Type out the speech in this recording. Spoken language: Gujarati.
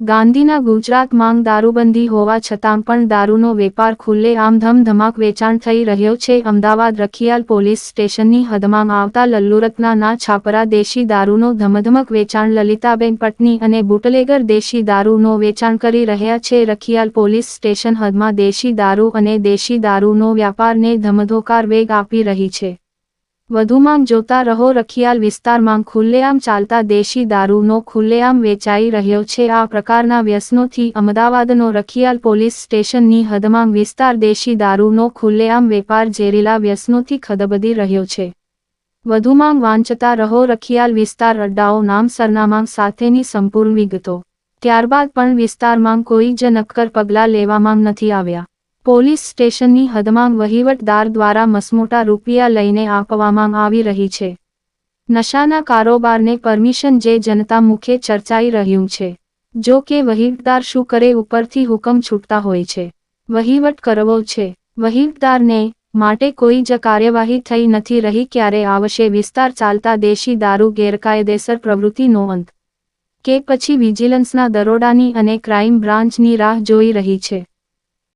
ગાંધીના ગુજરાત માંગ દારૂબંધી હોવા છતાં પણ દારૂનો વેપાર ખુલ્લે આમ ધમધમાક વેચાણ થઈ રહ્યો છે. અમદાવાદ રખિયાલ પોલીસ સ્ટેશનની હદમાં આવતા લલ્લુરત્નાના છાપરા દેશી દારૂનો ધમધમક વેચાણ લલિતાબેન પટની અને બુટલેગર દેશી દારૂનો વેચાણ કરી રહ્યા છે. રખિયાલ પોલીસ સ્ટેશન હદમાં દેશી દારૂ અને દેશી દારૂનો વ્યાપારને ધમધોકાર વેગ આપી રહી છે. વધુમાં જોતા રહો, રખિયાલ વિસ્તારમાં ખુલ્લેઆમ ચાલતા દેશી દારૂનો ખુલ્લેઆમ વેચાઈ રહ્યો છે. આ પ્રકારના વ્યસનોથી અમદાવાદનો રખિયાલ પોલીસ સ્ટેશનની હદમાં વિસ્તાર દેશી દારૂનો ખુલ્લેઆમ વેપાર ઝેરીલા વ્યસનોથી ખદબદી રહ્યો છે. વધુમાં વાંચતા રહો, રખિયાલ વિસ્તાર અડ્ડાઓ નામ સરનામાં સાથેની સંપૂર્ણ વિગતો. ત્યારબાદ પણ વિસ્તારમાં કોઈ જ નક્કર પગલાં લેવામાં નથી આવ્યા. પોલીસ સ્ટેશનની હદમાં વહીવટદાર દ્વારા મસમોટા રૂપિયા લઈને આપવામાં આવી રહી છે. નશાના કારોબારને પરમિશન જે જનતા મુખે ચર્ચાઈ રહ્યું છે. જો કે વહીવટદાર શું કરે ઉપરથી હુકમ છૂટતા હોય છે. વહીવટ કરવો છે. વહીવટદારને માટે કોઈ જ કાર્યવાહી થઈ નથી રહી ક્યારે આવશે વિસ્તાર ચાલતા દેશી દારૂ ગેરકાયદેસર પ્રવૃત્તિનો અંત. કે પછી વિજિલન્સના દરોડાની અને ક્રાઇમ બ્રાન્ચની રાહ જોઈ રહી છે.